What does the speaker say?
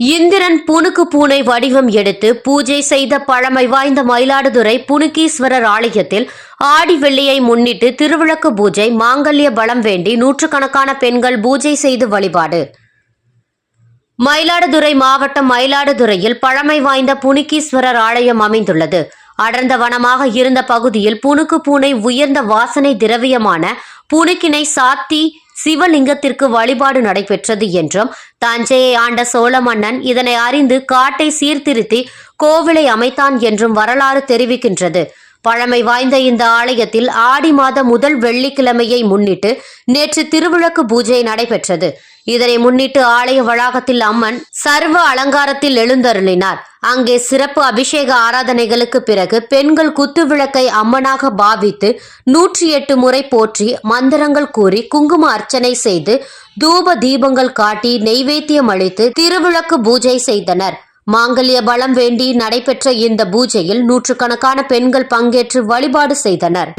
இந்திரன் புனுக்கு பூனை வடிவம் எடுத்து பூஜை செய்த பழமை வாய்ந்த மயிலாடுதுறை புனுக்கீஸ்வரர் ஆலயத்தில் ஆடி வெள்ளியை முன்னிட்டு திருவிளக்கு பூஜை மாங்கல்ய பலம் வேண்டி நூற்றுக்கணக்கான பெண்கள் பூஜை செய்து வழிபாடு. மயிலாடுதுறை மாவட்டம் மயிலாடுதுறையில் பழமை வாய்ந்த புனுக்கீஸ்வரர் ஆலயம் அமைந்துள்ளது. அடர்ந்த வனமாக இருந்த பகுதியில் புனுக்கு பூனை உயர்ந்த வாசனை திரவியமான புனுக்கினை சாத்தி சிவலிங்கத்திற்கு வழிபாடு நடைபெற்றது என்றும் தஞ்சையை ஆண்ட சோழ மன்னன் இதனை அறிந்து காட்டை சீர்திருத்தி கோவிலை அமைத்தான் என்றும் வரலாறு தெரிவிக்கின்றது. பழமை வாய்ந்த இந்த ஆலயத்தில் ஆடி மாத முதல் வெள்ளிக்கிழமையை முன்னிட்டு நேற்று திருவிளக்கு பூஜை நடைபெற்றது. இதனை முன்னிட்டு ஆலய வளாகத்தில் அம்மன் சர்வ அலங்காரத்தில் எழுந்தருளினார். அங்கே சிறப்பு அபிஷேக ஆராதனைகளுக்கு பிறகு பெண்கள் குத்துவிளக்கை அம்மனாக பாவித்து நூற்றி எட்டு முறை போற்றி மந்திரங்கள் கூறி குங்கும அர்ச்சனை செய்து தூப தீபங்கள் காட்டி நெய்வேத்தியம் அளித்து திருவிளக்கு பூஜை செய்தனர். மாங்கல்ய பலம் வேண்டி நடைபெற்ற இந்த பூஜையில் நூற்றுக்கணக்கான பெண்கள் பங்கேற்று வழிபாடு செய்தனர்.